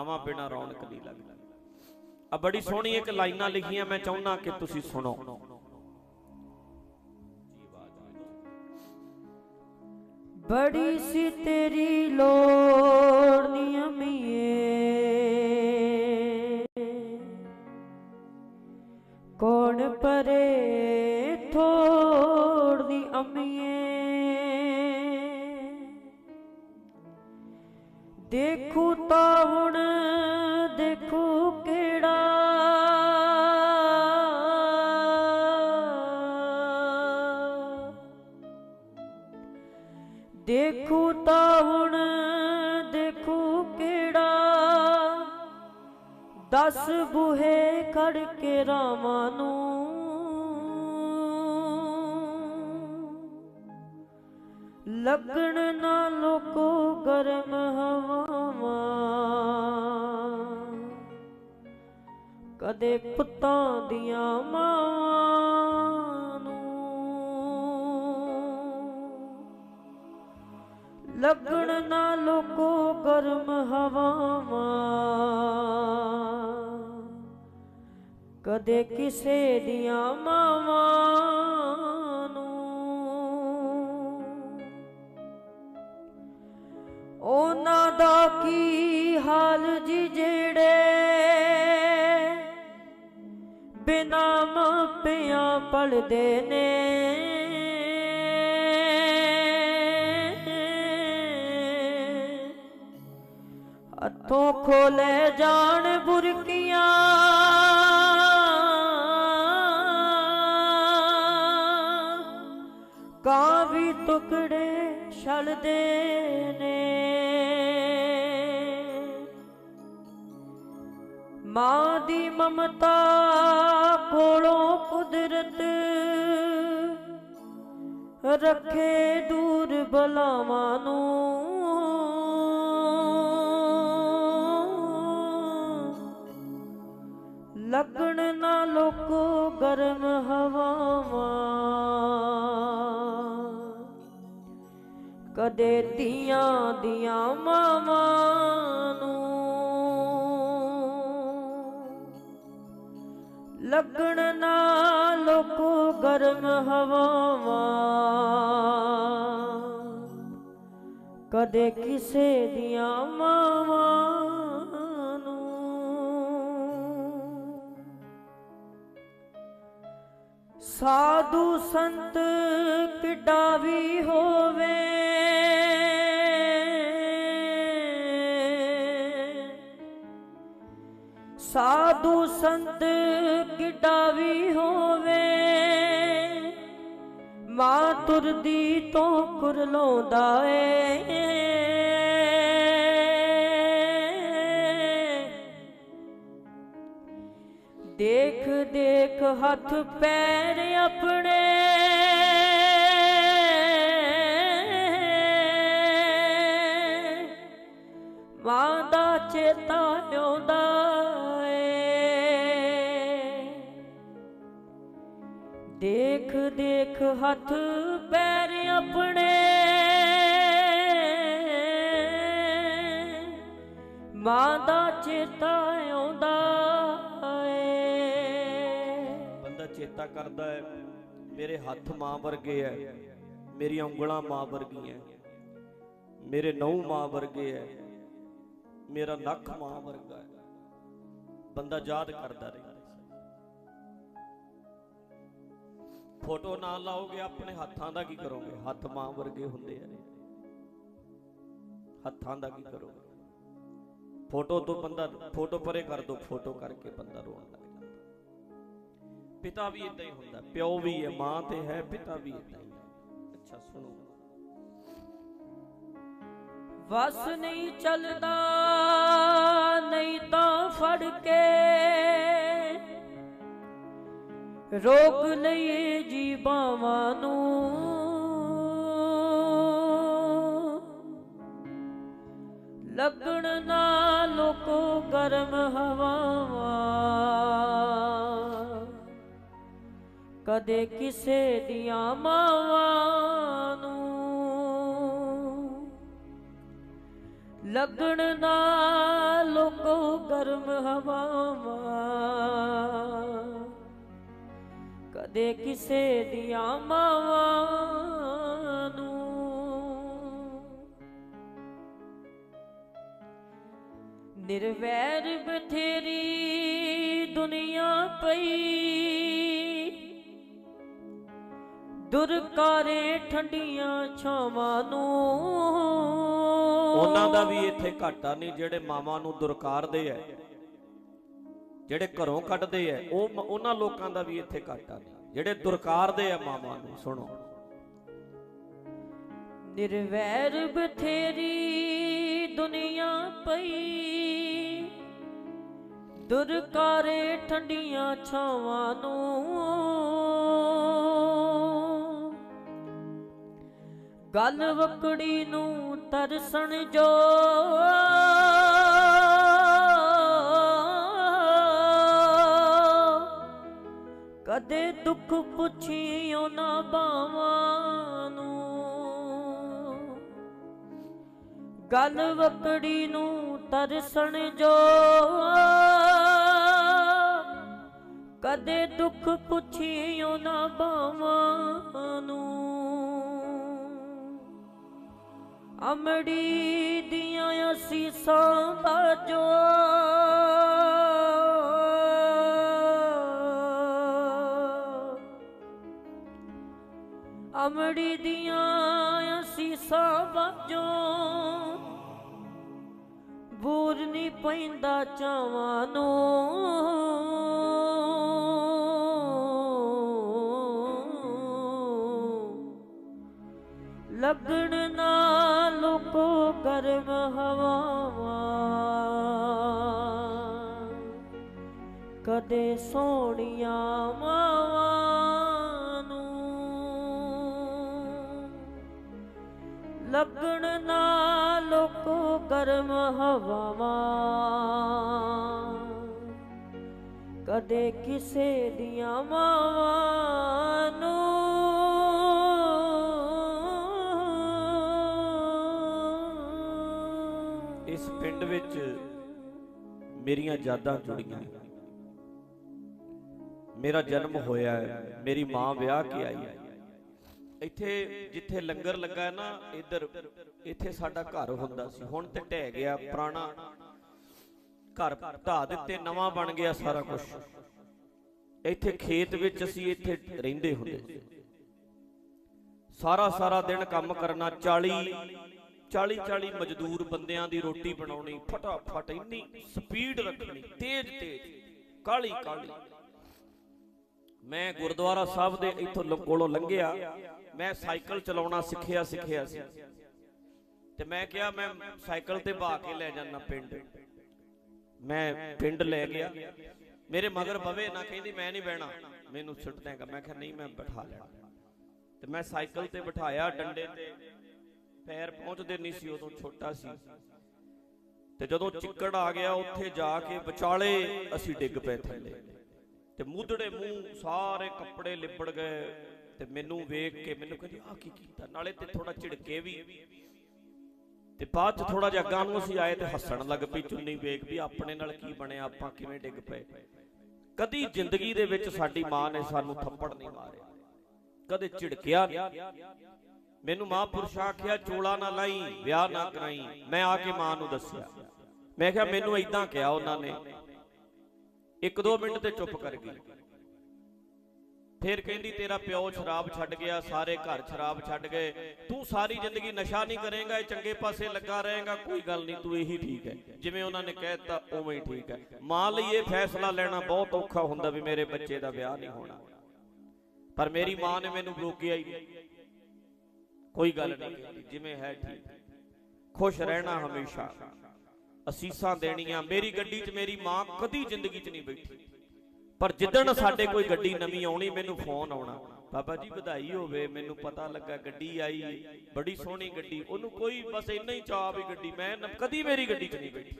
ਆਵਾਂ ਬਿਨਾ ਰੌਣਕ ਨਹੀਂ ਲੱਗਦੀ ਆ ਬੜੀ ਸੋਹਣੀ ਇੱਕ ਲਾਈਨਾਂ ਲਿਖੀਆਂ ਮੈਂ ਚਾਹੁੰਦਾ ਕਿ ਤੁਸੀਂ ਸੁਣੋ। ਬੜੀ ਸੀ ਤੇਰੀ ਲੋੜ ਨਿਯਮੀਏ ਕੌਣ ਪਰੇ ਥੋੜ ਦੀ ਅਮੀਏ। ਦੇਖੂ ਤਾਂ ਹੁਣ, ਦੇਖੂ ਕਿਹੜਾ। ਦੇਖੂ ਤਾਂ ਹੁਣ, ਦੇਖੂ ਕਿਹੜਾ। ਦਸ ਬੂਹੇ ਖੜ ਕੇ ਰਾਵਾਂ ਨੂੰ ਲੱਗਣ ਨਾ ਲੋਕੋ ਗਰਮ ਹਵਾਵਾਂ। ਕਦੇ ਪੁੱਤਾਂ ਦੀਆਂ ਮਾਵਾਂ ਨੂੰ। ਲੱਗਣ ਨਾ ਲੋਕੋ ਗਰਮ ਹਵਾਵਾਂ। ਕਦੇ ਕਿਸੇ ਦੀਆਂ ਮਾਵਾਂ ਉਹਨਾਂ ਦਾ ਕੀ ਹਾਲ ਜੀ ਜਿਹੜੇ ਬਿਨਾ ਮਾਪਿਆਂ ਪਲਦੇ ਨੇ? ਹੱਥੋਂ ਖੋਲੇ ਜਾਣ ਬੁਰਕੀਆਂ। ਕਾਂ ਵੀ ਟੁਕੜੇ ਛਲਦੇ ਨੇ ਮਾਂ ਦੀ ਮਮਤਾ ਕੋਲੋਂ ਕੁਦਰਤ ਰੱਖੇ ਦੂਰ ਬਲਾਵਾਂ ਨੂੰ। ਲੱਗਣ ਨਾ ਲੋਕੋ ਗਰਮ ਹਵਾਵਾਂ। ਕਦੇ ਧੀਆਂ ਦੀਆਂ ਮਾਵਾਂ ਨੂੰ। ਲੱਗਣ ਨਾ ਲੋਕੋ ਗਰਮ ਹਵਾਵਾਂ। ਕਦੇ ਕਿਸੇ ਦੀਆਂ ਮਾਵਾਂ ਨੂੰ। ਸਾਧੂ ਸੰਤ ਕਿੱਡਾ ਵੀ ਹੋਵੇ। ਸੰਤ ਕਿੱਡਾ ਵੀ ਹੋਵੇ। ਮਾਂ ਤੁਰਦੀ ਤੋਂ ਕੁਰਲਾਉਂਦਾ ਏ। ਦੇਖ ਦੇਖ ਹੱਥ ਪੈਰ ਆਪਣੇ। ਮਾਂ ਦਾ ਚੇਤਾ ਆਉਂਦਾ ਦੇਖ ਹੱਥ ਪੈਰ ਆਪਣੇ। ਮਾਂ ਦਾ ਚੇਤਾ ਆਉਂਦਾ ਏ। ਬੰਦਾ ਚੇਤਾ ਕਰਦਾ ਹੈ ਮੇਰੇ ਹੱਥ ਮਾਂ ਵਰਗੇ ਐ, ਮੇਰੀਆਂ ਉਂਗਲਾਂ ਮਾਂ ਵਰਗੀਆਂ ਮੇਰੇ ਨਹੁੰ ਮਾਂ ਵਰਗੇ ਐ, ਮੇਰਾ ਨੱਕ ਮਾਂ ਵਰਗਾ ਹੈ ਬੰਦਾ ਯਾਦ ਕਰਦਾ ਰਹਿੰਦਾ ਫੋਟੋ ਨਾ ਲਾਓਗੇ, ਆਪਣੇ ਹੱਥਾਂ ਦਾ ਕੀ ਕਰੋਗੇ? ਹੱਥ ਮਾਂ ਵਰਗੇ ਹੁੰਦੇ ਆ। ਹੱਥਾਂ ਦਾ ਕੀ ਕਰੋਗੇ? ਫੋਟੋ ਤੋਂ ਬੰਦਾ, ਫੋਟੋ ਪਰੇ ਕਰ ਦੋ, ਫੋਟੋ ਕਰਕੇ ਬੰਦਾ ਰੋਣ ਲੱਗ ਜਾਂਦਾ। ਪਿਤਾ ਵੀ ਇਦਾਂ ਹੀ ਹੁੰਦਾ, ਪਿਓ ਵੀ ਹੈ, ਮਾਂ ਤੇ ਹੈ, ਪਿਤਾ ਵੀ ਇਦਾਂ ਹੀ। ਅੱਛਾ, ਸੁਣੋ। ਵਸ ਨਹੀਂ ਚੱਲਦਾ, ਨਹੀਂ ਤਾਂ ਫੜ ਕੇ ਰੋਕ ਲਈਏ ਜੀ ਬਾਵਾਂ ਨੂੰ। ਲੱਗਣ ਨਾ ਲੋਕੋ ਗਰਮ ਹਵਾਵਾਂ। ਕਦੇ ਕਿਸੇ ਦੀਆਂ ਮਾਵਾਂ ਨੂੰ। ਲੱਗਣ ਨਾ ਲੋਕੋ ਗਰਮ ਹਵਾਵਾਂ। ਕਦੇ ਕਿਸੇ ਦੀਆਂ ਮਾਵਾਂ ਨੂੰ। ਨਿਰਵੈਰ ਬਥੇਰੀ ਦੁਨੀਆ ਪਈ। ਦੁਰਕਾਰੇ ਠੰਡੀਆਂ ਛਾਵਾਂ ਨੂੰ। ਉਹਨਾਂ ਦਾ ਵੀ ਇੱਥੇ ਘਾਟਾ ਨਹੀਂ, ਜਿਹੜੇ ਮਾਵਾਂ ਨੂੰ ਦੁਰਕਾਰਦੇ ਐ, ਜਿਹੜੇ ਘਰੋਂ ਕੱਢਦੇ ਐ, ਉਹ ਉਹਨਾਂ ਲੋਕਾਂ ਦਾ ਵੀ ਇੱਥੇ ਘਾਟਾ ਨਹੀਂ। ਜਿਹੜੇ ਦੁਰਕਾਰਦੇ ਐ ਮਾਵਾਂ ਨੂੰ, ਸੁਣੋ। ਨਿਰਵੈਰ ਬਥੇਰੀ ਦੁਨੀਆ ਪਈ। ਦੁਰਕਾਰੇ ਠੰਡੀਆਂ ਛਾਵਾਂ ਨੂੰ। ਗੱਲ ਵਕੜੀ ਨੂੰ ਤਰਸਣ ਜੋ। ਕਦੇ ਦੁੱਖ ਪੁੱਛੀ ਨਾ ਬਾਵਾਂ ਨੂੰ। ਗੱਲ ਵਕੜੀ ਨੂੰ ਤਰਸਣ ਜੋ। ਕਦੇ ਦੁੱਖ ਪੁੱਛੀ ਨਾ ਬਾਵਾਂ ਨੂੰ। ਅਮੜੀ ਦੀਆਂ ਅਸੀਸਾਂ ਦਾ ਜੋ। ਅਮੜੀ ਦੀਆਂ ਅਸੀਸਾਂ ਬਾਜੋਂ ਬੂਰ ਨਹੀਂ ਪੈਂਦਾ ਚਾਵਾਂ ਨੂੰ। ਲੱਗਣ ਨਾਲ ਲੋਕੋ ਗਰਮ ਹਵਾਵਾਂ। ਕਦੇ ਸੋਹਣੀਆਂ ਮਾਵਾਂ ਲੱਗਣ ਨਾ ਲੋਕੋ ਕਰਮ ਹਵਾਵਾਂ। ਕਦੇ ਕਿਸੇ ਦੀਆਂ ਮਾਵਾਂ ਨੂੰ। ਇਸ ਪਿੰਡ ਵਿੱਚ ਮੇਰੀਆਂ ਯਾਦਾਂ ਜੁੜੀਆਂ। ਮੇਰਾ ਜਨਮ ਹੋਇਆ ਹੈ, ਮੇਰੀ ਮਾਂ ਵਿਆਹ ਕੇ ਆਈ ਹੈ। ਇੱਥੇ ਜਿੱਥੇ ਲੰਗਰ ਲੱਗਾ ਨਾ, ਇੱਧਰ, ਇੱਥੇ ਸਾਡਾ ਘਰ ਹੁੰਦਾ ਸੀ। ਹੁਣ ਤੇ ਢਹਿ ਗਿਆ ਪੁਰਾਣਾ ਘਰ ਢਾ ਦਿੱਤੇ, ਨਵਾਂ ਬਣ ਗਿਆ ਸਾਰਾ ਕੁਝ ਇੱਥੇ ਖੇਤ ਵਿੱਚ ਅਸੀਂ ਇੱਥੇ ਰਹਿੰਦੇ ਹੁੰਦੇ ਸੀ। ਸਾਰਾ ਸਾਰਾ ਦਿਨ ਕੰਮ ਕਰਨਾ 40 40 40 ਮਜ਼ਦੂਰ ਬੰਦਿਆਂ ਦੀ ਰੋਟੀ ਬਣਾਉਣੀ, ਫਟਾਫਟ ਇੰਨੀ ਸਪੀਡ ਰੱਖਣੀ, ਤੇਜ਼ ਤੇਜ਼ ਕਾਲੀ ਕਾਲੀ ਮੈਂ ਗੁਰਦੁਆਰਾ ਸਾਹਿਬ ਦੇ ਇੱਥੋਂ ਕੋਲੋਂ ਲੰਘਿਆ। ਮੈਂ ਸਾਈਕਲ ਚਲਾਉਣਾ ਸਿੱਖਿਆ ਸਿੱਖਿਆ ਸੀ। ਤੇ ਮੈਂ ਕਿਹਾ, ਮੈਂ ਸਾਈਕਲ ਤੇ ਬਾ ਕੇ ਲੈ ਜਾਣਾ ਪਿੰਡ। ਮੈਂ ਪਿੰਡ ਲੈ ਗਿਆ। ਮੇਰੇ ਮਗਰ ਬਵੇ ਨਾ, ਕਹਿੰਦੀ, ਮੈਂ ਨਹੀਂ ਬਹਿਣਾ। ਮੈਨੂੰ ਸੁੱਟ ਦੇਗਾ ਮੈਂ ਕਿਹਾ, ਨਹੀਂ, ਮੈਂ ਬਿਠਾ ਲੈਣਾ। ਤੇ ਮੈਂ ਸਾਈਕਲ ਤੇ ਬਿਠਾਇਆ ਡੰਡੇ ਤੇ। ਪੈਰ ਪਹੁੰਚਦੇ ਨਹੀਂ ਸੀ, ਉਦੋਂ ਛੋਟਾ ਸੀ। ਤੇ ਜਦੋਂ ਚਿੱਕੜ ਆ ਗਿਆ, ਉੱਥੇ ਜਾ ਕੇ ਵਿਚਾਲੇ ਅਸੀਂ ਡਿੱਗ ਪਏ ਥੱਲੇ। ਤੇ ਮੂਧੜੇ ਮੂੰਹ ਸਾਰੇ ਕੱਪੜੇ ਲਿਬੜ ਗਏ ਤੇ ਮੈਨੂੰ ਵੇਖ ਕੇ ਮੈਨੂੰ ਕਹਿੰਦੀ ਆ ਕੀ ਕੀਤਾ? ਨਾਲੇ ਤੇ ਥੋੜਾ ਝਿੜਕੇ ਵੀ। ਤੇ ਬਾਅਦ ਚ ਥੋੜਾ ਜਿਹਾ ਅੱਗਾਂ ਨੂੰ ਅਸੀਂ ਆਏ ਤੇ ਹੱਸਣ ਲੱਗ ਪਈ ਚੁੰਨੀ ਵੇਖ ਵੀ ਆਪਣੇ ਨਾਲ ਕੀ ਬਣਿਆ, ਆਪਾਂ ਕਿਵੇਂ ਡਿੱਗ ਪਏ। ਕਦੀ ਜ਼ਿੰਦਗੀ ਦੇ ਵਿੱਚ ਸਾਡੀ ਮਾਂ ਨੇ ਸਾਨੂੰ ਥੱਪੜ ਨਹੀਂ ਮਾਰਿਆ। ਕਦੇ ਝਿੜਕਿਆ ਨਹੀਂ। ਮੈਨੂੰ ਮਹਾਂਪੁਰਸ਼ ਆਖਿਆ, ਚੋਲਾ ਨਾ ਲਾਈ, ਵਿਆਹ ਨਾ ਕਰਾਈ। ਮੈਂ ਆ ਕੇ ਮਾਂ ਨੂੰ ਦੱਸਿਆ। ਮੈਂ ਕਿਹਾ, ਮੈਨੂੰ ਇਦਾਂ ਕਿਹਾ ਉਹਨਾਂ ਨੇ ਇੱਕ ਦੋ ਮਿੰਟ ਤੇ ਚੁੱਪ ਕਰ ਗਈ। ਫਿਰ ਕਹਿੰਦੀ, ਤੇਰਾ ਪਿਓ ਸ਼ਰਾਬ ਛੱਡ ਗਿਆ, ਸਾਰੇ ਘਰ ਸ਼ਰਾਬ ਛੱਡ ਗਏ। ਤੂੰ ਸਾਰੀ ਜ਼ਿੰਦਗੀ ਨਸ਼ਾ ਨਹੀਂ ਕਰੇਗਾ, ਇਹ ਚੰਗੇ ਪਾਸੇ ਲੱਗਾ ਰਹੇਗਾ। ਕੋਈ ਗੱਲ ਨਹੀਂ, ਤੂੰ ਇਹੀ ਠੀਕ ਹੈ। ਜਿਵੇਂ ਉਹਨਾਂ ਨੇ ਕਹਿ ਦਿੱਤਾ, ਉਵੇਂ ਹੀ ਠੀਕ ਹੈ। ਮਾਂ ਲਈ ਇਹ ਫੈਸਲਾ ਲੈਣਾ ਬਹੁਤ ਔਖਾ ਹੁੰਦਾ ਵੀ ਮੇਰੇ ਬੱਚੇ ਦਾ ਵਿਆਹ ਨਹੀਂ ਹੋਣਾ। ਪਰ ਮੇਰੀ ਮਾਂ ਨੇ ਮੈਨੂੰ ਰੋਕਿਆ ਹੀ ਨਹੀਂ। ਕੋਈ ਗੱਲ ਨਹੀਂ, ਜਿਵੇਂ ਹੈ ਠੀਕ। ਖੁਸ਼ ਰਹਿਣਾ ਹਮੇਸ਼ਾ। ਅਸੀਸਾਂ ਦੇਣੀਆਂ ਮੇਰੀ ਗੱਡੀ 'ਚ ਮੇਰੀ ਮਾਂ ਕਦੀ ਜ਼ਿੰਦਗੀ 'ਚ ਨਹੀਂ ਬੈਠੀ। ਪਰ ਜਿੱਦਣ ਸਾਡੇ ਕੋਈ ਗੱਡੀ ਨਵੀਂ ਆਉਣੀ ਮੈਨੂੰ ਫੋਨ ਆਉਣਾ। ਬਾਬਾ ਜੀ ਵਧਾਈ ਹੋਵੇ ਮੈਨੂੰ ਪਤਾ ਲੱਗਾ ਗੱਡੀ ਆਈ। ਬੜੀ ਸੋਹਣੀ ਗੱਡੀ। ਉਹਨੂੰ ਕੋਈ ਬਸ ਇੰਨਾ ਹੀ ਚਾਹ ਵੀ ਗੱਡੀ। ਮੈਂ ਕਦੀ ਮੇਰੀ ਗੱਡੀ 'ਚ ਨਹੀਂ ਬੈਠੀ।